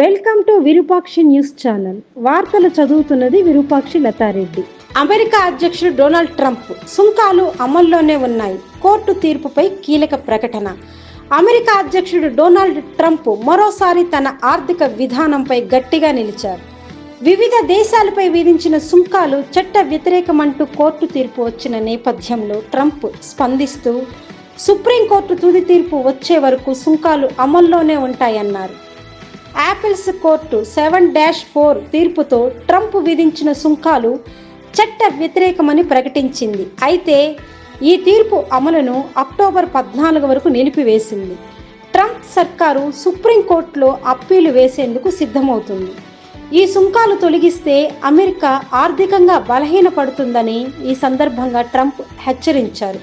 Welcome to Virupakshi news channel. వార్తలు చదువుతున్నది Virupakshi Latha Reddy. America అధ్యక్షుడు డొనాల్డ్ ట్రంప్ సుంకాలు అమల్లోనే ఉన్నాయి. కోర్టు తీర్పుపై కీలక ప్రకటన. అమెరికా అధ్యక్షుడు డొనాల్డ్ ట్రంప్ మరోసారి తన ఆర్థిక విధానంపై గట్టిగా నిలిచారు. వివిధ దేశాలపై విధించిన సుంకాలు చట్ట వ్యతిరేకమంటూ కోర్టు తీర్పు వచ్చిన నేపథ్యంలో ట్రంప్ స్పందిస్తూ సుప్రీంకోర్టు తుది తీర్పు వచ్చే వరకు సుంకాలు అమల్లోనే ఉంటాయన్నారు. Appeals court seven dash four తీర్పుతో ట్రంప్ విధించిన సుంకాలు చట్ట వ్యతిరేకమని ప్రకటించింది. అయితే ఈ తీర్పు అమలును అక్టోబర్ పద్నాలుగు వరకు నిలిపివేసింది. ట్రంప్ సర్కారు సుప్రీంకోర్టులో అప్పీలు వేసేందుకు సిద్ధమవుతుంది. ఈ సుంకాలు తొలగిస్తే అమెరికా ఆర్థికంగా బలహీనపడుతుందని ఈ సందర్భంగా ట్రంప్ హెచ్చరించారు.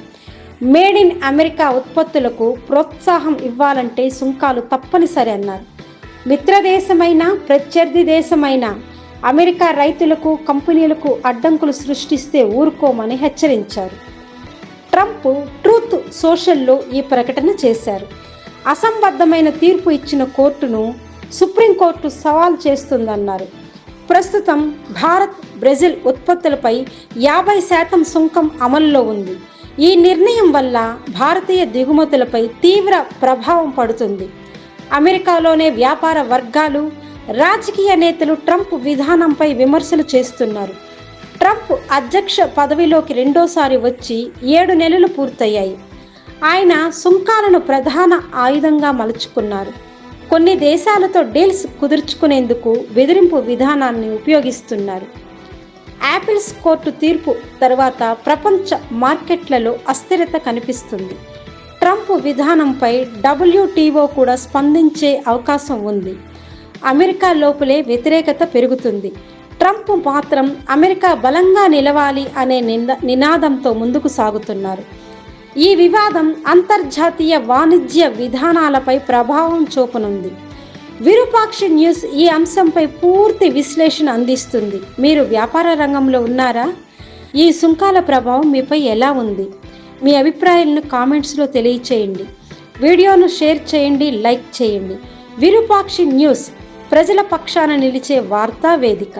మేడ్ ఇన్ అమెరికా ఉత్పత్తులకు ప్రోత్సాహం ఇవ్వాలంటే సుంకాలు తప్పనిసరి అన్నారు. మిత్రదేశమైన ప్రత్యర్థి దేశమైన అమెరికా రైతులకు కంపెనీలకు అడ్డంకులు సృష్టిస్తే ఊరుకోమని హెచ్చరించారు. ట్రంప్ ట్రూత్ సోషల్లో ఈ ప్రకటన చేశారు. అసంబద్ధమైన తీర్పు ఇచ్చిన కోర్టును సుప్రీంకోర్టు సవాల్ చేస్తుందన్నారు. ప్రస్తుతం భారత్ బ్రెజిల్ ఉత్పత్తులపై యాభై శాతం సుంకం అమల్లో ఉంది. ఈ నిర్ణయం వల్ల భారతీయ దిగుమతులపై తీవ్ర ప్రభావం పడుతుంది. అమెరికాలోనే వ్యాపార వర్గాలు రాజకీయ నేతలు ట్రంప్ విధానంపై విమర్శలు చేస్తున్నారు. ట్రంప్ అధ్యక్ష పదవిలోకి రెండోసారి వచ్చి ఏడు నెలలు పూర్తయ్యాయి. ఆయన సుంకాలను ప్రధాన ఆయుధంగా మలుచుకున్నారు. కొన్ని దేశాలతో డీల్స్ కుదుర్చుకునేందుకు బెదిరింపు విధానాన్ని ఉపయోగిస్తున్నారు. యాపిల్స్ కోర్టు తీర్పు తర్వాత ప్రపంచ మార్కెట్లలో అస్థిరత కనిపిస్తుంది. ట్రంప్ విధానంపై డబ్ల్యూటీఓ కూడా స్పందించే అవకాశం ఉంది. అమెరికా లోపలే వ్యతిరేకత పెరుగుతుంది. ట్రంప్ మాత్రం అమెరికా బలంగా నిలవాలి అనే నింద నినాదంతో ముందుకు సాగుతున్నారు. ఈ వివాదం అంతర్జాతీయ వాణిజ్య విధానాలపై ప్రభావం చూపనుంది. విరూపాక్షి న్యూస్ ఈ అంశంపై పూర్తి విశ్లేషణ అందిస్తుంది. మీరు వ్యాపార రంగంలో ఉన్నారా? ఈ సుంకాల ప్రభావం మీపై ఎలా ఉంది? మీ అభిప్రాయాలను కామెంట్స్లో తెలియచేయండి. వీడియోను షేర్ చేయండి లైక్ చేయండి. విరూపాక్షి న్యూస్ ప్రజల పక్షాన నిలిచే వార్తా వేదిక.